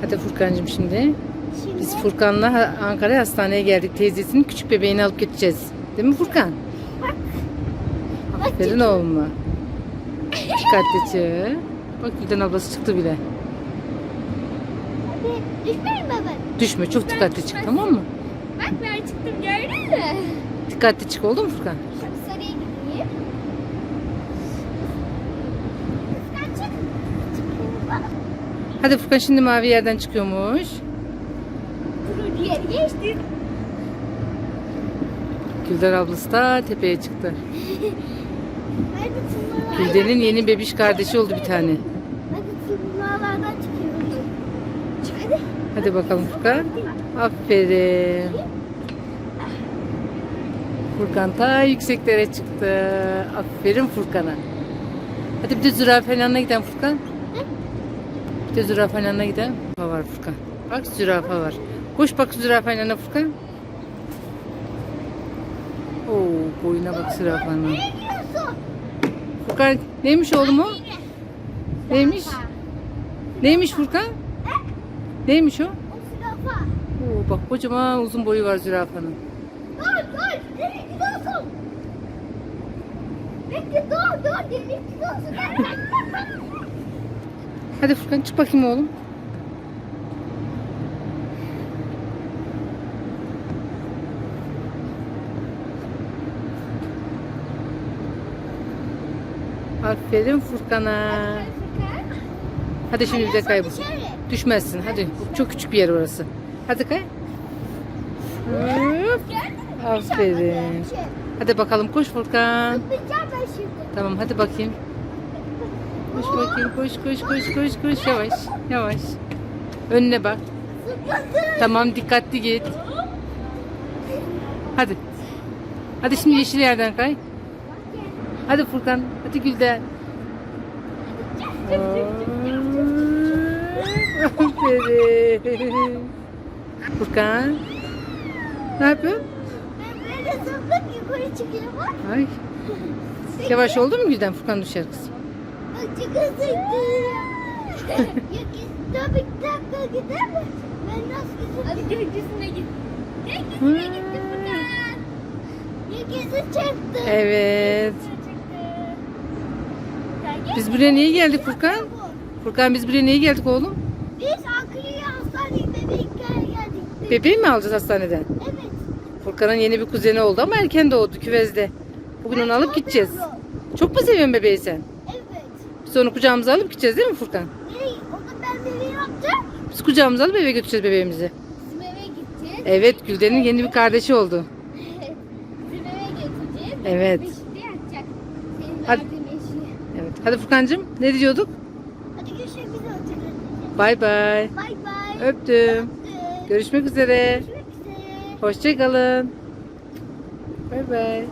Hadi Furkan'cığım şimdi. Şimdi Biz Furkan'la Ankara hastaneye geldik. Teyzesinin küçük bebeğini alıp götüreceğiz. Değil mi Furkan? Aferin oğluma. Dikkatli çık. Bak Gülden ablası çıktı bile. Hadi düşmeyin baba. Düşme çok dikkatli çık tamam mı? Bak ben çıktım gördün mü? Dikkatli çık oldu mu Furkan? Şimdi sarıya gideyim. Kıskan çık. Çıkayım bak. Hadi Furkan şimdi mavi yerden çıkıyormuş. Turuncu yeri geçtim. Gülden ablası da tepeye çıktı. Gülden'in yeni bebiş kardeşi oldu bir tane. Hadi tırnalardan çıkıyorum. Çık hadi. Hadi bakalım Furkan. Aferin. Furkan ta yükseklere çıktı. Aferin Furkan'a. Hadi bir de zürafenin yanına gidelim Furkan. De zürafenin yanına gidelim. Var Furkan. Bak zürafa var. Koş bak yanına Furkan. Oo boyuna bak zürafanın. Ne diyorsun? Furkan neymiş oğlum o? Neymiş? Neymiş Furkan? Neymiş o? O zürafa. Oo, bak kocaman uzun boyu var zürafanın. Dur dur. Nereye gidiyorsun? Bekle dur dur. Nereye gidiyorsun? Hadi Furkan çık bakayım oğlum. Aferin Furkan'a. Hadi şimdi bir de kaybol. Düşmezsin hadi. Çok küçük bir yer orası. Hadi kay. Aferin. Hadi bakalım koş Furkan. Tamam hadi bakayım. Koş bakayım koş koş koş koş koş yavaş yavaş. Önüne bak. Tamam dikkatli git. Hadi. Hadi şimdi yeşil yerden kay. Hadi Furkan. Hadi Gülden. Aferin. Furkan. Ne yapıyorsun? Ben böyle zıplık yukarı çıkıyorum. Ay. Yavaş oldu mu Gülden? Furkan düşer kız. Çok hızlıydı. Tabii bir dakika gider mi? Ben nasıl giderim? Hadi gökyüzüne git. Gökyüzüne gitti Furkan. Gökyüzü çıktı. Evet. Biz buraya niye geldik Furkan? Furkan biz buraya niye geldik oğlum? Biz Ankara'ya hastaneye bebekken geldik. Bebeği mi alacağız hastaneden? Evet. Furkan'ın yeni bir kuzeni oldu ama erken doğdu küvezde. Bugün onu alıp gideceğiz. Çok mu seviyorsun bebeği sen? Biz onu kucağımıza alıp gideceğiz değil mi Furkan? Nereye? Onu ben bebeği yapacağım. Biz kucağımıza alıp eve götüreceğiz bebeğimizi. Bizim eve gideceğiz. Evet Gülden'in yeni bir kardeşi oldu. Bizim eve götüreceğiz. Evet. Beşikte yatacak. Senin Hadi. verdiğin eşi. Evet. Hadi Furkan'cığım ne diyorduk? Hadi görüşmek üzere. Bay bay. Bay bay. Öptüm. Öptüm. Görüşmek üzere. Görüşmek üzere. Hoşçakalın. Bay bay.